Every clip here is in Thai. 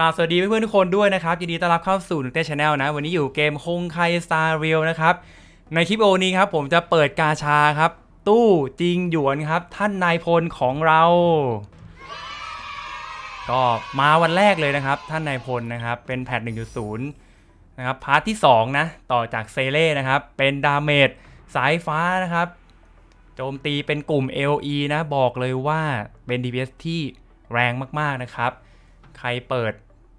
ราสวัสดีเพื่อนๆทุกคนด้วยนะครับ ยินดีต้อนรับเข้าสู่หนึ่งเต้ชาแนลนะ วันนี้อยู่เกมคงไคสตาร์เรียลนะครับ ในคลิปโอนี้ครับผมจะเปิดกาชาครับ ตู้จริงหยวนครับ ท่านนายพลของเรา ก็มาวันแรกเลยนะครับ ท่านนายพลนะครับ เป็นแพท1.0นะครับพาร์ทที่ 2 นะ ต่อจากเซเล่นะครับ เป็นดาเมจสายฟ้านะครับ โจมตีเป็นกลุ่ม LE นะ บอกเลยว่าเป็น DPS ที่แรงมากๆนะครับ ใครเปิด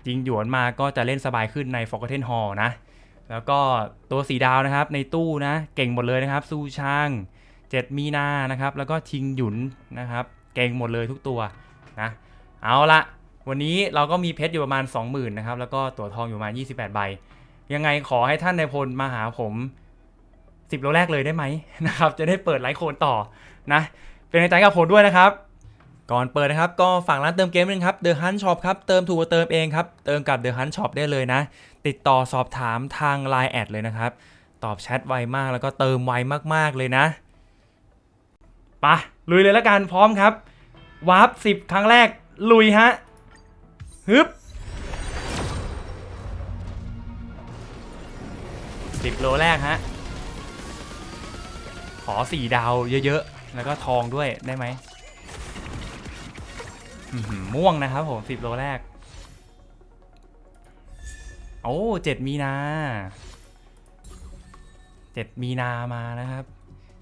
ยิงหยวนมาก็จะเล่นสบายขึ้นใน Forgotten Hall นะ แล้วก็ตัวสีดาวนะครับในตู้นะ เก่งหมดเลยนะครับ ซูชางเจ็ดมีนานะครับ แล้วก็ทิงหยุนนะครับ เก่งหมดเลยทุกตัวนะ เอาละวันนี้เราก็มีเพชรอยู่ประมาณ 20,000นะครับ แล้วก็ตั๋วทองอยู่ประมาณ 28 ใบ ยังไงขอให้ท่านนายพลมาหาผม10โลแรกเลยได้ไหมนะครับ จะได้เปิดไลฟ์โคนต่อนะ เป็นกำลังใจกับผมด้วยนะครับ ก่อนเปิดนะครับ ก็ฝากร้านเติมเกมนึงครับ The Hunt Shop ครับ เติมถูกกว่าเติมเองครับ เติมกับ The Hunt Shop ได้เลยนะ ติดต่อสอบถามทาง Line แอดเลยนะครับ ตอบแชทไวมากแล้วก็เติมไวมากๆเลยนะปะลุยเลยแล้วกันพร้อมครับวาร์ป10ครั้งแรก ลุยฮะฮึบ10โลแรกฮะ ขอ4ดาวเยอะๆ แล้วก็ทองด้วยได้ไหม ม่วงนะครับผมสิบโลแรก โอ้เจ็ดมีนาเจ็ดมีนามานะครับ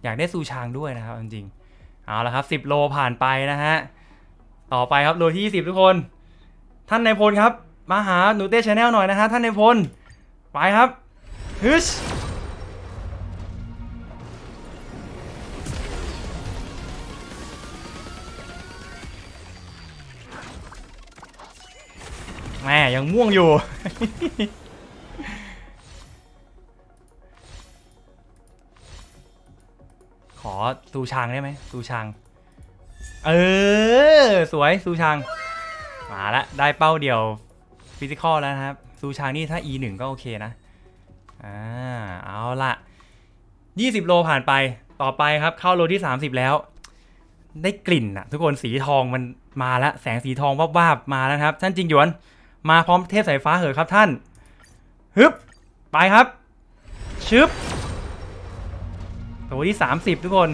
อยากได้ซูชางด้วยนะครับจริงๆเอาละครับสิบโลผ่านไปนะฮะ ต่อไปครับโลที่ยี่สิบทุกคน ท่านนายพลครับ มาหาหนูเต้ชาแนลหน่อยนะฮะท่านนายพล ไปครับฮึช แม่ยังม่วงอยู่ ขอซูชางได้ไหมซูชาง เออ สวยซูชาง มาละ ได้เป้าเดียวฟิสิกอลแล้วนะครับซูชางนี่ถ้า e 1 ก็โอเคนะ อ่า เอาละ20 โลผ่านไป ต่อไปครับ เข้าโลที่ 30 แล้ว ได้กลิ่นอะทุกคนสีทองมันมาแล้ว แสงสีทองวาบๆมาแล้วครับ ท่านจริงหยวน มาพร้อมเทพสายฟ้าเหอะครับท่านฮึบไปครับชึบตัวที่ 30 ทุกคน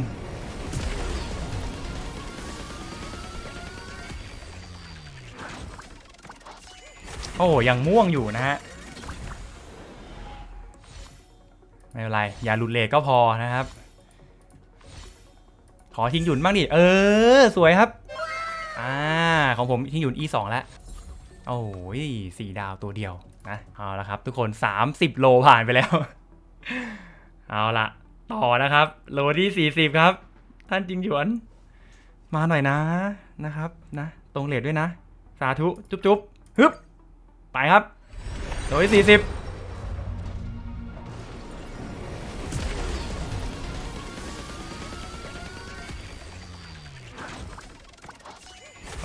โอ้ยังม่วงอยู่นะฮะ ไม่เป็นไร อย่าหลุดเลทก็พอนะครับ ขอทิ้งหยุนบ้างดิ เออ สวยครับ อ่า ของผมทิ้งหยุน e 2แล้ว โอ้ยสี่ดาวตัวเดียวนะ เอาละครับ ทุกคน 30 โลผ่านไปแล้ว เอาละต่อนะครับ โลที่ 40 ครับ ท่านจิงหยวน มาหน่อยนะนะครับนะ ตรงเลทด้วยนะ สาธุ จุ๊บจุ๊บฮึบไปครับ โลที่40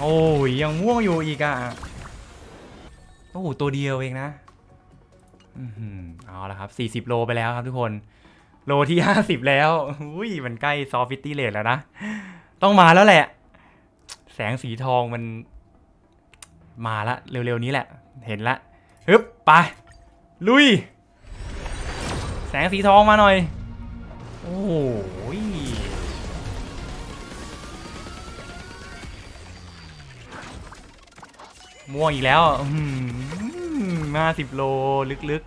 โอ้ยยังม่วงอยู่อีกอะ โอ้โหตัวเดียวเองนะอือหือเอาละครับ 40 โลไปแล้วครับทุกคน โลที่ 50 แล้วอุ้ยมันใกล้ซอฟฟิตี้เลทแล้วนะ ต้องมาแล้วแหละ แสงสีทองมัน มาละ เร็วๆนี้แหละ เห็นละ ฮึบ ไป ลุย แสงสีทองมาหน่อย โอ้โหย ม่วงอีกแล้วมาสิบโลลึก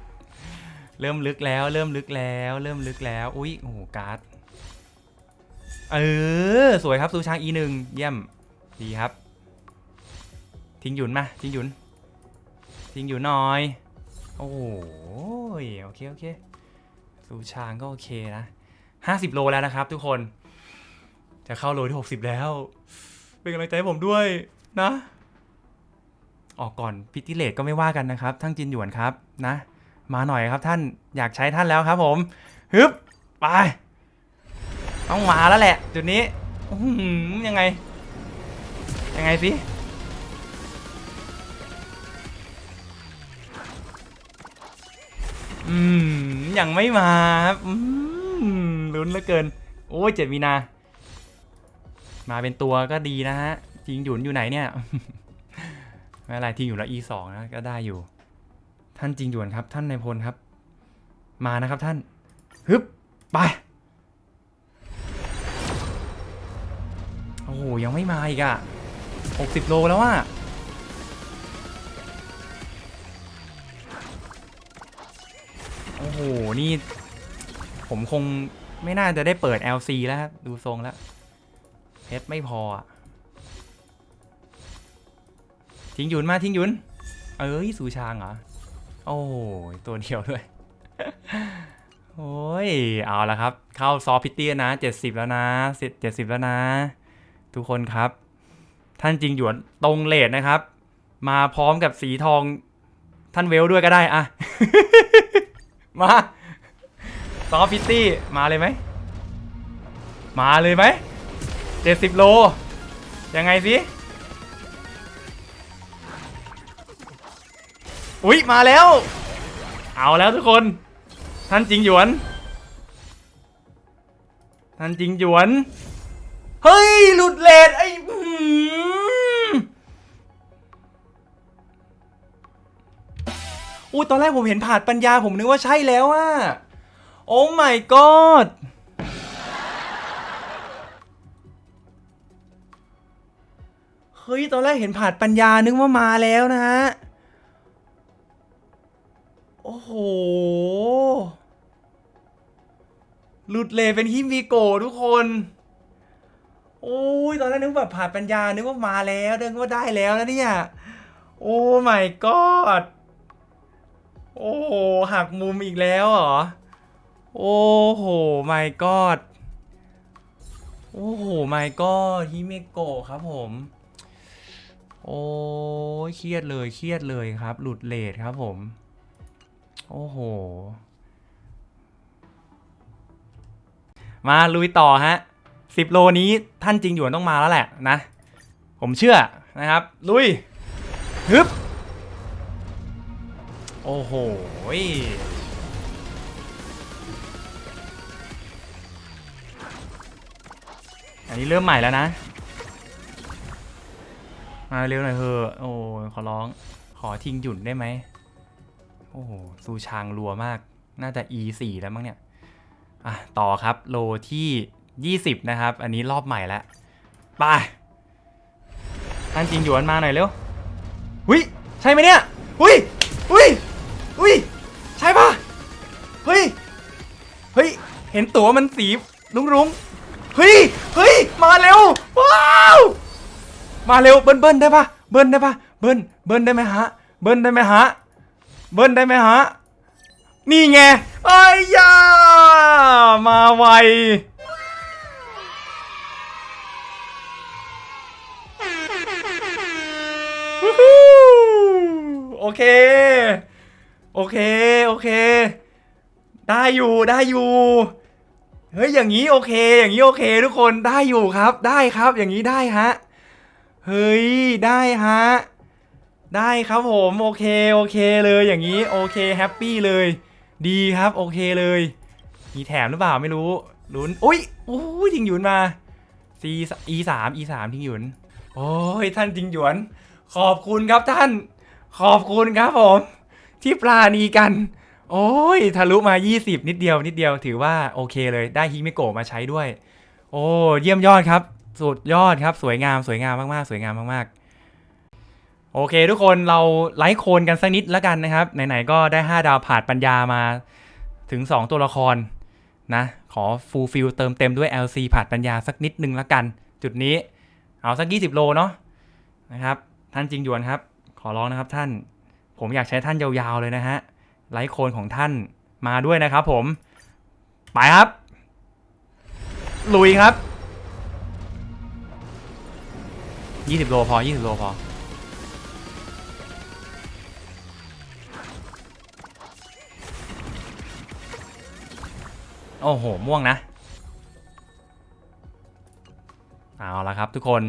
ๆ เริ่มลึกแล้ว เริ่มลึกแล้ว เริ่มลึกแล้ว อุ้ยโอ้โหการ์ด เออ สวยครับซูชาง e หนึ่งเยี่ยม ดีครับ ทิ้งหยุนมา ทิ้งหยุน ทิ้งหยุนหน่อย โอ้ยโอเค โอเคซูชางก็โอเคนะห้าสิบโลแล้วนะครับทุกคน จะเข้าโลที่หกสิบแล้ว เป็นกำลังใจให้ผมด้วยนะ ออกก่อนพิติเลตก็ไม่ว่ากันนะครับทั้งจินหยวนครับนะ มาหน่อยครับท่านอยากใช้ท่านแล้วครับผมฮึบไปต้องมาแล้วแหละ จุดนี้ยังไง ยังไงสิอืมยังไม่มาครับอืมลุ้นเหลือเกิน โอ้ยเจ็ดมีนา มาเป็นตัวก็ดีนะฮะจริงหยุนอยู่ไหนเนี่ย ไม่เป็นไรที่อยู่ละ e สองนะก็ได้อยู่ ท่านจริงหยวนครับ ท่านนายพลครับ มานะครับท่านฮึบไปโอ้โหยังไม่มาอีกอะหกสิบโลแล้วอะโอ้โห นี่ ผมคงไม่น่าจะได้เปิด LC แล้วครับดูทรงแล้วเพชรไม่พออะ ทิ้งยุนมาทิ้งยุนเอ้ยสูชางเหรอ โอ้ยตัวเดียวด้วย โอ้ย เอาละครับ เข้าซอฟพิตตี้นะ70แล้วนะ70แล้วนะ ทุกคนครับ ท่านจริงหยวนตรงเลทนะครับ มาพร้อมกับสีทองท่านเวลด้วยก็ได้อะมาซอฟพิตตี้มาเลยไหม มาเลยไหม70โล ยังไงสิ อุ๊ยมาแล้ว เอาแล้วทุกคน ท่านจริงหยวน ท่านจริงหยวน เฮ้ย หลุดเลทไอ้อื้อหืออุ้ยตอนแรกผมเห็นผ่านปัญญาผมนึกว่าใช่แล้วอะโอ้ my god เฮ้ย ตอนแรกเห็นผ่านปัญญานึกว่ามาแล้วนะฮะ อ้โห หลุดเลยเป็นฮิมิโกะทุกคน โอ้ย ตอนแรกนึกแบบผ่านปัญญา นึกว่ามาแล้วนึกว่าได้แล้วนะเนี่ย โอ้ my god โอ้โห หักมุมอีกแล้วเหรอ โอ้โห my god โอ้โห my god ฮิเมโกะครับผม โอ้ยเครียดเลย เครียดเลยครับ หลุดเลทครับผม โอ้โห มาลุยต่อฮะสิบโลนี้ท่านจริงหยวนต้องมาแล้วแหละนะ ผมเชื่อนะครับ ลุยฮึบโอ้โหอันนี้เริ่มใหม่แล้วนะ มาเร็วหน่อยเถอะ โอ้ขอร้อง ขอทิ้งหยุ่นได้ไหม โอ้โหซูชางรัวมาก น่าจะ e 4 แล้วมั้งเนี่ยอะต่อครับโลที่ 20 นะครับ อันนี้รอบใหม่แล้วไปท่านจริงหยวนมาหน่อยเร็วหุยใช่ไหมเนี่ยหุยหุยหุยใช่ปะเฮ้ยเฮ้ยเห็นตัวมันสีรุ้งรุ้งเฮ้ยเฮ้ยมาเร็วว้าวมาเร็วเบิ้ลเบิ้ลได้ปะเบิ้ลได้ปะเบิ้ลเบิ้ลได้ไหมฮะ เบิ้ลได้ไหมฮะ เบิ้ลได้ไหมฮะ นี่ไงไอ้ยามาไว โอเค โอเค โอเค ได้อยู่ได้อยู่ เฮ้ย อย่างนี้โอเค อย่างนี้โอเค ทุกคนได้อยู่ครับ ได้ครับ อย่างนี้ได้ฮะ เฮ้ย ได้ฮะ ได้ครับผมโอเคโอเคเลยอย่างนี้โอเคแฮปปี้เลย ดีครับโอเคเลย มีแถมหรือเปล่าไม่รู้ลุ้นอุ้ยอุ้ยทิงหยุนมา C E สาม E สามทิงหยุน โอ้ยท่านทิงหยวน ขอบคุณครับท่าน ขอบคุณครับผม ที่ปราณีกัน โอ้ยทะลุมา 20 นิดเดียวนิดเดียวถือว่าโอเคเลยได้ฮิมิโกะมาใช้ด้วย โอ้เยี่ยมยอดครับ สุดยอดครับสวยงามสวยงามมากๆ สวยงามมากๆ โอเค ทุกคนเราไลค์โคนกันสักนิดแล้วกันนะครับ ไหนๆก็ได้ 5 ดาวผ่านปัญญามาถึง 2 ตัวละครนะ ขอฟูลฟิลเติมเต็มด้วย LC ผ่านปัญญาสักนิดนึงละกัน จุดนี้เอาสัก 20 โลเนาะนะครับ ท่านจริงหยวนครับ ขอร้องนะครับท่าน ผมอยากใช้ท่านยาวๆเลยนะฮะไลค์โคนของท่านมาด้วยนะครับผม ไปครับ ลุยครับ 20 โลพอ 20 โลพอ โอ้โห ม่วงนะ เอาละครับทุกคน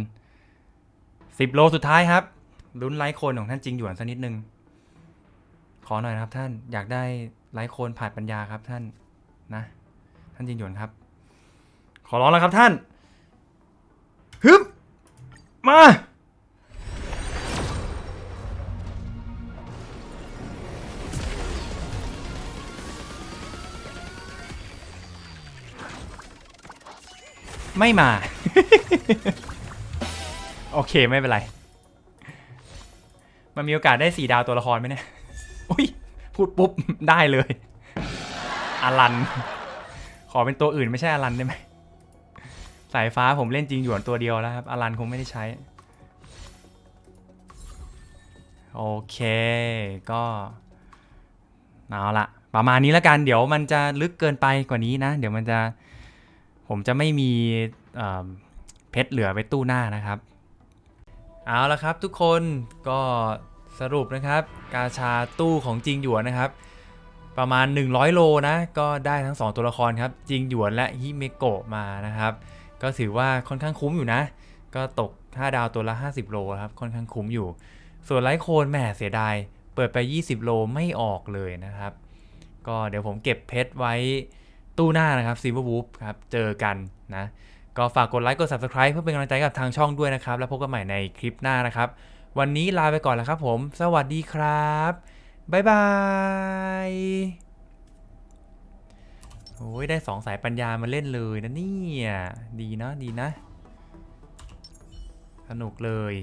10 โลสุดท้ายครับ ลุ้นไลค์โคนของท่านจริงหยวนสักนิดนึง ขอหน่อยนะครับท่าน อยากได้ไลค์โคนผ่านปัญญาครับท่าน นะ ท่านจริงหยวนครับ ขอร้องแล้วครับท่าน ฮึบ มา ไม่มา โอเคไม่เป็นไร มันมีโอกาสได้สี่ดาวตัวละครไหมเนี่ยอุ้ยพูดปุ๊บได้เลยอลัน ขอเป็นตัวอื่นไม่ใช่อลันได้ไหมสายฟ้าผมเล่นจริงหยวนตัวเดียวแล้วครับอลันคงไม่ได้ใช้ โอเค ก็เอาละประมาณนี้แล้วกัน เดี๋ยวมันจะลึกเกินไปกว่านี้นะ เดี๋ยวมันจะ ผมจะไม่มีเเพชรเหลือไว้ตู้หน้านะครับ เอาละครับทุกคนก็สรุปนะครับ กาชาตู้ของจริงหยวนนะครับ ประมาณ 100 โลนะ ก็ได้ทั้ง 2 ตัวละครครับจริงหยวนและฮิเมโกะมานะครับ ก็ถือว่าค่อนข้างคุ้มอยู่นะ ก็ตก 5 ดาวตัวละ 50 โลครับค่อนข้างคุ้มอยู่ ส่วนไลท์โคนแหมเสียดาย เปิดไป 20 โลไม่ออกเลยนะครับ ก็เดี๋ยวผมเก็บเพชรไว้ ตู้หน้านะครับซี l ว e r w o o f ครับเจอกันนะก็ฝากกดไลค์กด Subscribe เพื่อเป็นกำลังใจกับทางช่องด้วยนะครับ แล้วพบกันใหม่ในคลิปหน้านะครับ วันนี้ลาไปก่อนแล้วครับผม สวัสดีครับ บ๊ายบายโอ้ยได้สองสายปัญญามาเล่นเลยนะเนี่ย ดีนะดีนะ สนุกเลย